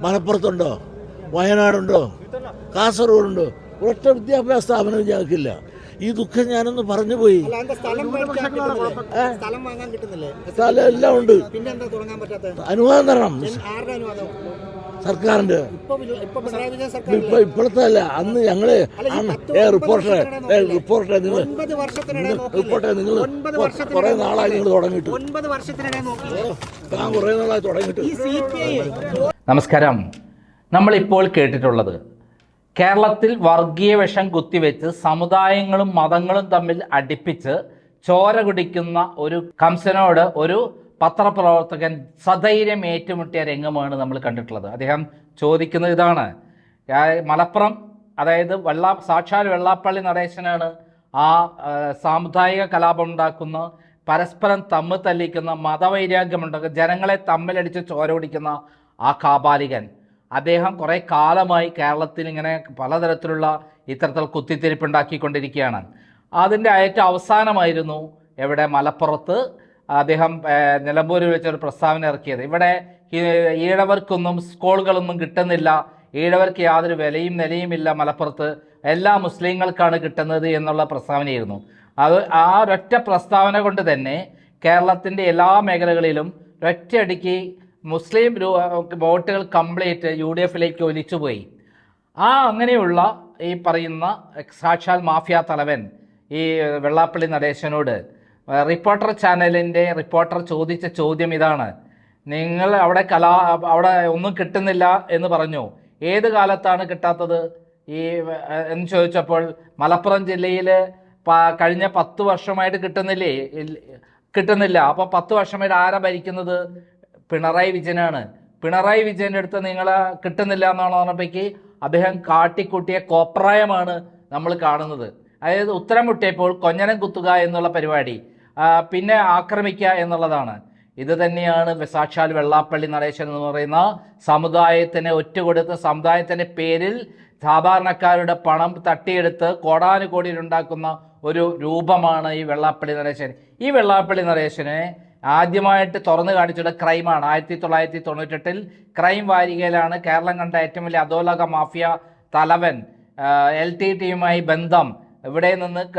മലപ്പുറത്തുണ്ടോ? വയനാടുണ്ടോ? കാസർഗോഡുണ്ടോ? ഒരൊറ്റ വിദ്യാഭ്യാസ സ്ഥാപനവും ഞങ്ങൾക്കില്ല. ഈ ദുഃഖം ഞാനൊന്ന് പറഞ്ഞു പോയി. സ്ഥലം എല്ലാം ഉണ്ട്. അനുവാദം തരണം. സർക്കാരിന്റെ. ഇപ്പൊ ഇപ്പോഴത്തെ അല്ല അന്ന് ഞങ്ങൾ റിപ്പോർട്ടർ റിപ്പോർട്ടറെ നിങ്ങൾ വർഷത്തിനിടെ നിങ്ങൾ കുറെ നാളായി നിങ്ങൾ തുടങ്ങിയിട്ട്. താൻ കുറെ നാളായി തുടങ്ങിയിട്ട്. നമസ്കാരം. നമ്മളിപ്പോൾ കേട്ടിട്ടുള്ളത് കേരളത്തിൽ വർഗീയ വിഷം കുത്തിവെച്ച് സമുദായങ്ങളും മതങ്ങളും തമ്മിൽ അടുപ്പിച്ച് ചോര കുടിക്കുന്ന ഒരു കംസനോട് ഒരു പത്രപ്രവർത്തകൻ സധൈര്യം ഏറ്റുമുട്ടിയ രംഗമാണ് നമ്മൾ കണ്ടിട്ടുള്ളത്. അദ്ദേഹം ചോദിക്കുന്നത് ഇതാണ്. മലപ്പുറം അതായത് വെള്ളാ സാക്ഷാൽ വെള്ളാപ്പള്ളി നടേശനാണ് ആ സാമുദായിക കലാപം ഉണ്ടാക്കുന്ന പരസ്പരം തമ്മിൽ തല്ലിക്കുന്ന മതവൈരാഗ്യമുണ്ടാക്കുന്ന ജനങ്ങളെ തമ്മിലടിച്ച് ചോര കുടിക്കുന്ന ആ കാപാലികൻ. അദ്ദേഹം കുറേ കാലമായി കേരളത്തിൽ ഇങ്ങനെ പലതരത്തിലുള്ള ഇത്തരത്തിൽ കുത്തിത്തിരിപ്പുണ്ടാക്കിക്കൊണ്ടിരിക്കുകയാണ്. അതിന്റെ ഏറ്റവും അവസാനമായിരുന്നു എവിടെ? മലപ്പുറത്ത് അദ്ദേഹം നിലമ്പൂരിൽ വെച്ചൊരു പ്രസ്താവന ഇറക്കിയത്. ഇവിടെ ഈഴവർക്കൊന്നും സ്കൂളുകളൊന്നും കിട്ടുന്നില്ല. ഈഴവർക്ക് യാതൊരു വിലയും നിലയുമില്ല മലപ്പുറത്ത്. എല്ലാ മുസ്ലിങ്ങൾക്കാണ് കിട്ടുന്നത് എന്നുള്ള പ്രസ്താവനയായിരുന്നു. അത് ആ ഒരൊറ്റ പ്രസ്താവന കൊണ്ട് തന്നെ കേരളത്തിന്റെ എല്ലാ മേഖലകളിലും ഒറ്റയടിക്ക് മുസ്ലിം വോട്ടുകൾ കംപ്ലീറ്റ് യു ഡി എഫിലേക്ക് ഒലിച്ചുപോയി. ആ അങ്ങനെയുള്ള ഈ പറയുന്ന സാക്ഷാൽ മാഫിയ തലവൻ ഈ വെള്ളാപ്പള്ളി നടേശനോട് റിപ്പോർട്ടർ ചാനലിന്റെ റിപ്പോർട്ടർ ചോദിച്ച ചോദ്യം ഇതാണ്. നിങ്ങൾ അവിടെ കലാ അവിടെ ഒന്നും കിട്ടുന്നില്ല എന്ന് പറഞ്ഞു. ഏത് കാലത്താണ് കിട്ടാത്തത്? ഈ എന്ന് ചോദിച്ചപ്പോൾ മലപ്പുറം ജില്ലയിൽ കഴിഞ്ഞ പത്ത് വർഷമായിട്ട് കിട്ടുന്നില്ലേ? കിട്ടുന്നില്ല. അപ്പോൾ പത്ത് വർഷമായിട്ട് ആരാ ഭരിക്കുന്നത്? പിണറായി വിജയനാണ്. പിണറായി വിജയന്റെ അടുത്ത് നിങ്ങൾ കിട്ടുന്നില്ല എന്നാണ് പറഞ്ഞപ്പോഴേക്ക് അദ്ദേഹം കാട്ടിക്കൂട്ടിയ കോപ്രായമാണ് നമ്മൾ കാണുന്നത്. അതായത് ഉത്തരം മുട്ടിയപ്പോൾ കൊഞ്ഞനം കുത്തുക എന്നുള്ള പരിപാടി. പിന്നെ ആക്രമിക്കുക എന്നുള്ളതാണ്. ഇത് തന്നെയാണ് സാക്ഷാൽ വെള്ളാപ്പള്ളി നടേശൻ എന്ന് പറയുന്ന സമുദായത്തിന് ഒറ്റുകൊടുത്ത് സമുദായത്തിന്റെ പേരിൽ സാധാരണക്കാരുടെ പണം തട്ടിയെടുത്ത് കോടാനുകോടി ഉണ്ടാക്കുന്ന ഒരു രൂപമാണ് ഈ വെള്ളാപ്പള്ളി നരേശൻ ഈ വെള്ളാപ്പള്ളി നരേശനെ ആദ്യമായിട്ട് തുറന്നു കാണിച്ചുള്ള ക്രൈമാണ്. ആയിരത്തി തൊള്ളായിരത്തി തൊണ്ണൂറ്റെട്ടിൽ ക്രൈം വാരികയിലാണ് കേരളം കണ്ട ഏറ്റവും വലിയ അധോലോക മാഫിയ തലവൻ എൽ ടി ടിയുമായി ബന്ധം ഇവിടെ നിന്ന്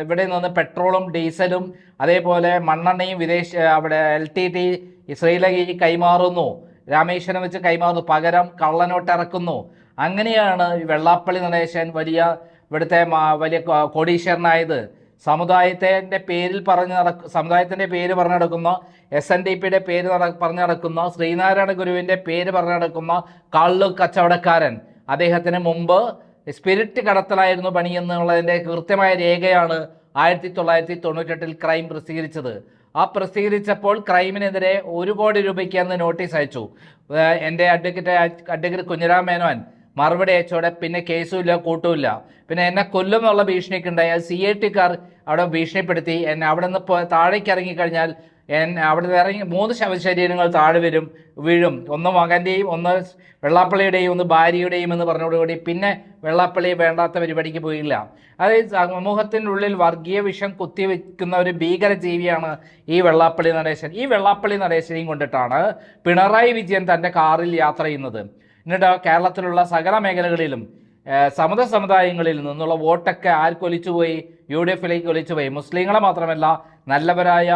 ഇവിടെ നിന്ന് പെട്രോളും ഡീസലും അതേപോലെ മണ്ണെണ്ണയും വിദേശ അവിടെ എൽ ടി ടി ശ്രീലങ്കയ്ക്ക് കൈമാറുന്നു. രാമേശ്വരം വെച്ച് കൈമാറുന്നു. പകരം കള്ളനോട്ട് ഇറക്കുന്നു. അങ്ങനെയാണ് വെള്ളാപ്പള്ളി നടേശൻ വലിയ ഇവിടുത്തെ വലിയ കോടീശ്വരനായത്. സമുദായത്തിന്റെ പേരിൽ പറഞ്ഞു നടക്ക സമുദായത്തിന്റെ പേര് പറഞ്ഞു നടക്കുന്ന എസ് എൻ ഡി പിയുടെ പേര് നട- പറഞ്ഞു നടക്കുന്ന ശ്രീനാരായണ ഗുരുവിന്റെ പേര് പറഞ്ഞു നടക്കുന്ന കള്ളു കച്ചവടക്കാരൻ. അദ്ദേഹത്തിന് മുമ്പ് സ്പിരിറ്റ് കടത്തലായിരുന്നു പണി എന്നുള്ളതിന്റെ കൃത്യമായ രേഖയാണ് ആയിരത്തി തൊള്ളായിരത്തി തൊണ്ണൂറ്റെട്ടിൽ ക്രൈം പ്രസിദ്ധീകരിച്ചത്. ആ പ്രസിദ്ധീകരിച്ചപ്പോൾ ക്രൈമിനെതിരെ ഒരു കോടി രൂപയ്ക്ക് അന്ന് നോട്ടീസ് അയച്ചു. എന്റെ അഡ്വക്കേറ്റ് അഡ്വക്കേറ്റ് കുഞ്ഞിരാം മേനോൻ മറുപടി അയച്ചോടെ പിന്നെ കേസുമില്ല കൂട്ടുമില്ല. പിന്നെ എന്നെ കൊല്ലും എന്നുള്ള ഭീഷണിയൊക്കെ ഉണ്ടായി. അത് സി ഐ ടിക്കാർ അവിടെ ഭീഷണിപ്പെടുത്തി. എന്നെ അവിടെ നിന്ന് താഴേക്ക് ഇറങ്ങിക്കഴിഞ്ഞാൽ അവിടെ ഇറങ്ങി മൂന്ന് ശവശരീരങ്ങൾ താഴെ വരും വീഴും. ഒന്ന് മകന്റെയും ഒന്ന് വെള്ളാപ്പള്ളിയുടെയും ഒന്ന് ഭാര്യയുടെയും എന്ന് പറഞ്ഞതോടുകൂടി പിന്നെ വെള്ളാപ്പള്ളി വേണ്ടാത്ത പരിപാടിക്ക് പോയില്ല. അതായത് സമൂഹത്തിന്റെ ഉള്ളിൽ വർഗീയ വിഷം കുത്തിവെക്കുന്ന ഒരു ഭീകര ജീവിയാണ് ഈ വെള്ളാപ്പള്ളി നടേശൻ. ഈ വെള്ളാപ്പള്ളി നടേശനെയും കൊണ്ടിട്ടാണ് പിണറായി വിജയൻ തന്റെ കാറിൽ യാത്ര ചെയ്യുന്നത്. എന്നിട്ട് കേരളത്തിലുള്ള സകല മേഖലകളിലും സമത സമുദായങ്ങളിൽ നിന്നുള്ള വോട്ടൊക്കെ ആർക്ക് ഒലിച്ചുപോയി യു ഡി എഫിലേക്ക് ഒലിച്ചുപോയി. മുസ്ലിങ്ങളെ മാത്രമല്ല നല്ലവരായ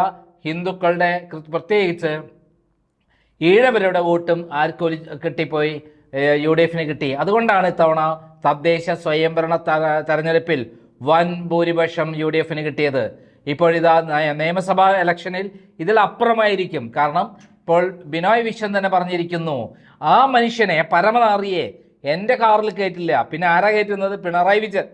ഹിന്ദുക്കളുടെ പ്രത്യേകിച്ച് ഈഴവരുടെ വോട്ടും ആർക്ക് കിട്ടിപ്പോയി? യു ഡി എഫിന് കിട്ടി. അതുകൊണ്ടാണ് ഇത്തവണ തദ്ദേശ സ്വയംഭരണ തെരഞ്ഞെടുപ്പിൽ വൻ ഭൂരിപക്ഷം യു ഡി എഫിന് കിട്ടിയത്. ഇപ്പോഴിതാ നയ- നിയമസഭാ ഇലക്ഷനിൽ ഇതിലപ്പുറമായിരിക്കും കാരണം ഇപ്പോൾ ബിനോയ് വിശ്വൻ തന്നെ പറഞ്ഞിരിക്കുന്നു ആ മനുഷ്യനെ പരമനാറിയെ എന്റെ കാറിൽ കയറ്റില്ല. പിന്നെ ആരാ കയറ്റുന്നത്? പിണറായി വിജയൻ.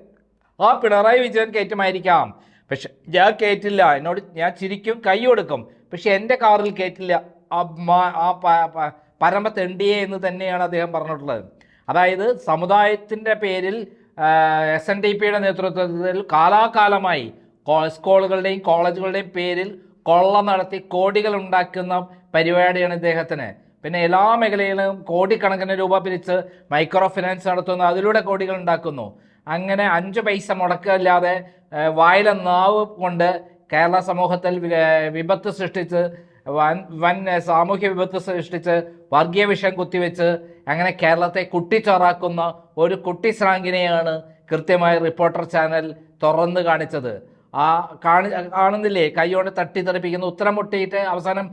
ആ പിണറായി വിജയൻ കയറ്റുമായിരിക്കാം. പക്ഷെ ഞാൻ കയറ്റില്ല എന്നോട് ഞാൻ ചിരിക്കും കൈ കൊടുക്കും. പക്ഷെ എന്റെ കാറിൽ കയറ്റില്ല ആ മ- ആ പ- പ- പരമ തെണ്ടിയെ എന്ന് തന്നെയാണ് അദ്ദേഹം പറഞ്ഞിട്ടുള്ളത്. അതായത് സമുദായത്തിന്റെ പേരിൽ എസ് എൻ ഡി പിയുടെ നേതൃത്വത്തിൽ കാലാകാലമായി സ്കൂളുകളുടെയും കോളേജുകളുടെയും പേരിൽ കൊള്ള നടത്തി കോടികൾ ഉണ്ടാക്കുന്ന പരിപാടിയാണ് ഇദ്ദേഹത്തിന്. പിന്നെ എല്ലാ മേഖലയിലും കോടിക്കണക്കിന് രൂപ പിരിച്ച് മൈക്രോ ഫിനാൻസ് നടത്തുന്നു അതിലൂടെ കോടികൾ ഉണ്ടാക്കുന്നു. അങ്ങനെ അഞ്ച് പൈസ മുടക്കമില്ലാതെ ഏഹ്, വായിലെ നാവ് കൊണ്ട് കേരള സമൂഹത്തിൽ വിപത്ത് സൃഷ്ടിച്ച് വൻ വൻ സാമൂഹ്യ വിപത്ത് സൃഷ്ടിച്ച് വർഗീയ വിഷം കുത്തിവെച്ച് അങ്ങനെ കേരളത്തെ കുട്ടിച്ചോറാക്കുന്ന ഒരു കുട്ടി സ്രാങ്കിനെയാണ് കൃത്യമായി റിപ്പോർട്ടർ ചാനൽ തുറന്ന് കാണിച്ചത്. ആ കാണി കാണുന്നില്ലേ? കൈയോടെ തട്ടിത്തെറിപ്പിക്കുന്ന ഉത്തരം മുട്ടിയിട്ട് അവസാനം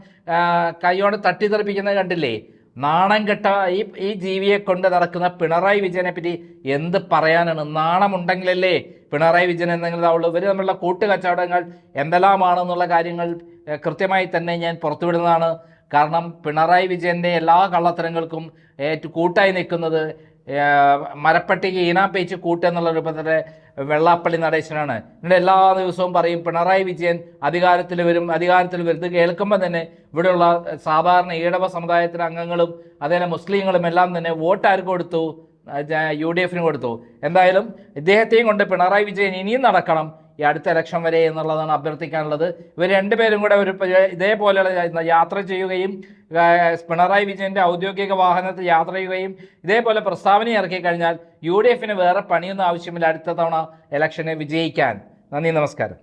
കയ്യോടെ തട്ടിത്തെറിപ്പിക്കുന്നത് കണ്ടില്ലേ? നാണം കെട്ട ഈ ഈ ജീവിയെ കൊണ്ട് നടക്കുന്ന പിണറായി വിജയനെ പറ്റി എന്ത് പറയാനാണ്? നാണമുണ്ടെങ്കിലല്ലേ പിണറായി വിജയൻ എന്തെങ്കിലും ഇതാവുള്ളൂ ഇവർ തമ്മിലുള്ള കൂട്ടുകച്ചവടങ്ങൾ എന്തെല്ലാമാണെന്നുള്ള കാര്യങ്ങൾ കൃത്യമായി തന്നെ ഞാൻ പുറത്തുവിടുന്നതാണ്. കാരണം പിണറായി വിജയന്റെ എല്ലാ കള്ളത്തരങ്ങൾക്കും ഏറ്റു കൂട്ടായി നിൽക്കുന്നത് മരപ്പട്ടിക്ക് ഈനാം പേച്ച് കൂട്ടെന്നുള്ള രൂപത്തിലെ വെള്ളാപ്പള്ളി നടേശനാണ്. എന്നിട്ട് എല്ലാ ദിവസവും പറയും പിണറായി വിജയൻ അധികാരത്തിൽ വരും അധികാരത്തിൽ വരുന്നത് കേൾക്കുമ്പോൾ തന്നെ ഇവിടെയുള്ള സാധാരണ ഈഴവ സമുദായത്തിലെ അംഗങ്ങളും അതേപോലെ മുസ്ലിങ്ങളും എല്ലാം തന്നെ വോട്ട് ആർക്ക് കൊടുത്തു? യു ഡി എഫിന് കൊടുത്തു. എന്തായാലും ഇദ്ദേഹത്തെയും കൊണ്ട് പിണറായി വിജയൻ ഇനിയും നടക്കണം. ഈ അടുത്ത ഇലക്ഷൻ വരെ എന്നുള്ളതാണ് അഭ്യർത്ഥിക്കാനുള്ളത്. ഇവർ രണ്ടുപേരും കൂടെ ഒരു ഇതേപോലെയുള്ള യാത്ര ചെയ്യുകയും പിണറായി വിജയന്റെ ഔദ്യോഗിക വാഹനത്തിൽ യാത്ര ചെയ്യുകയും ഇതേപോലെ പ്രസ്താവന ഇറക്കി കഴിഞ്ഞാൽ യു ഡി എഫിന് വേറെ പണിയൊന്നും ആവശ്യമില്ല അടുത്ത തവണ ഇലക്ഷനെ വിജയിക്കാൻ. നന്ദി നമസ്കാരം.